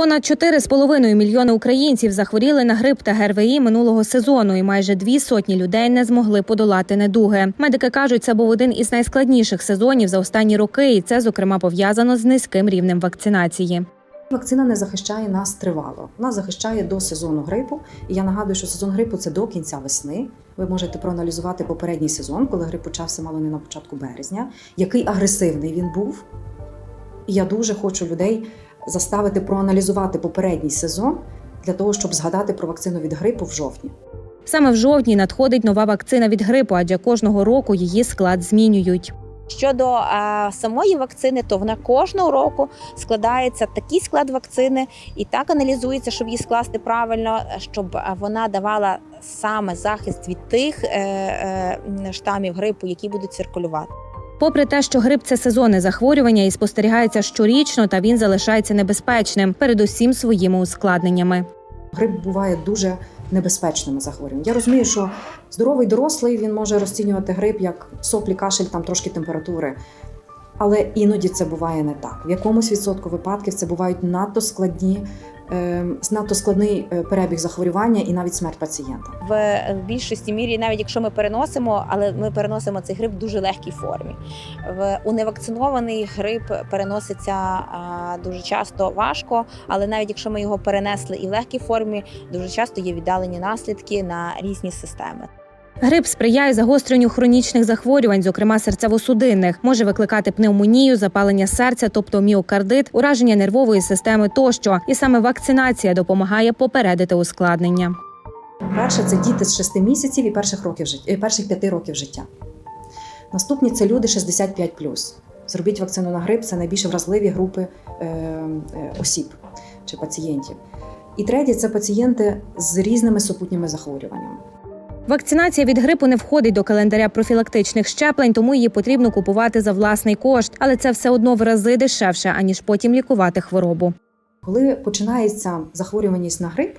Понад 4,5 мільйони українців захворіли на грип та ГРВІ минулого сезону, і майже дві сотні людей не змогли подолати недуги. Медики кажуть, це був один із найскладніших сезонів за останні роки, і це зокрема пов'язано з низьким рівнем вакцинації. Вакцина не захищає нас тривало. Вона захищає до сезону грипу. І я нагадую, що сезон грипу це до кінця весни. Ви можете проаналізувати попередній сезон, коли грип почався мало не на початку березня, який агресивний він був. І я дуже хочу людей заставити проаналізувати попередній сезон для того, щоб згадати про вакцину від грипу в жовтні. Саме в жовтні надходить нова вакцина від грипу, адже кожного року її склад змінюють. Щодо е, самої вакцини, то вона кожного року складається такий склад вакцини і так аналізується, щоб її скласти правильно, щоб е, вона давала саме захист від тих е, е, штамів грипу, які будуть циркулювати. Попри те, що грип це сезонне захворювання і спостерігається щорічно, та він залишається небезпечним, передусім своїми ускладненнями. Грип буває дуже небезпечним захворюванням. Я розумію, що здоровий дорослий він може розцінювати грип як соплі, кашель, там трошки температури. Але іноді це буває не так. В якомусь відсотку випадків це бувають надто складні, е, надто складний е, перебіг захворювання і навіть смерть пацієнта. В в більшості мірі, навіть якщо ми переносимо, але ми переносимо цей грип в дуже легкій формі. В у невакцинований грип переноситься дуже часто важко, але навіть якщо ми його перенесли і в легкій формі, дуже часто є віддалені наслідки на різні системи. Грип сприяє загостренню хронічних захворювань, зокрема серцево-судинних, може викликати пневмонію, запалення серця, тобто міокардит, ураження нервової системи тощо. І саме вакцинація допомагає попередити ускладнення. Перше це діти з 6 місяців і перших років життя, перших 5 років життя. Наступні це люди 65+. Зробіть вакцину на грип це найбільш вразливі групи е, е, осіб чи пацієнтів. І третє це пацієнти з різними супутніми захворюваннями. Вакцинація від грипу не входить до календаря профілактичних щеплень, тому її потрібно купувати за власний кошт, але це все одно в рази дешевше, аніж потім лікувати хворобу. Коли починається захворюваність на грип,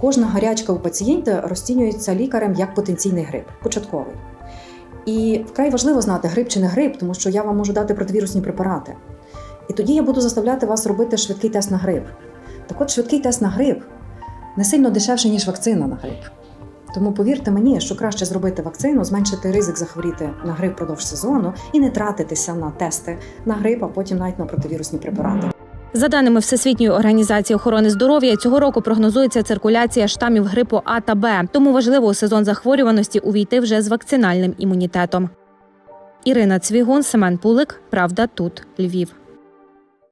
кожна гарячка у пацієнта розцінюється лікарем як потенційний грип, початковий. І вкрай важливо знати, грип чи не грип, тому що я вам можу дати противірусні препарати. І тоді я буду заставляти вас робити швидкий тест на грип. Так от швидкий тест на грип не сильно дешевше, ніж вакцина на грип. Тому повірте мені, що краще зробити вакцину, зменшити ризик захворіти на грип впродовж сезону і не тратитися на тести на грип, а потім навіть на противірусні препарати. За даними Всесвітньої організації охорони здоров'я, цього року прогнозується циркуляція штамів грипу А та Б, тому важливо у сезон захворюваності увійти вже з вакцинальним імунітетом. Ірина Цвігун, Семен Пулик. Правда, тут Львів.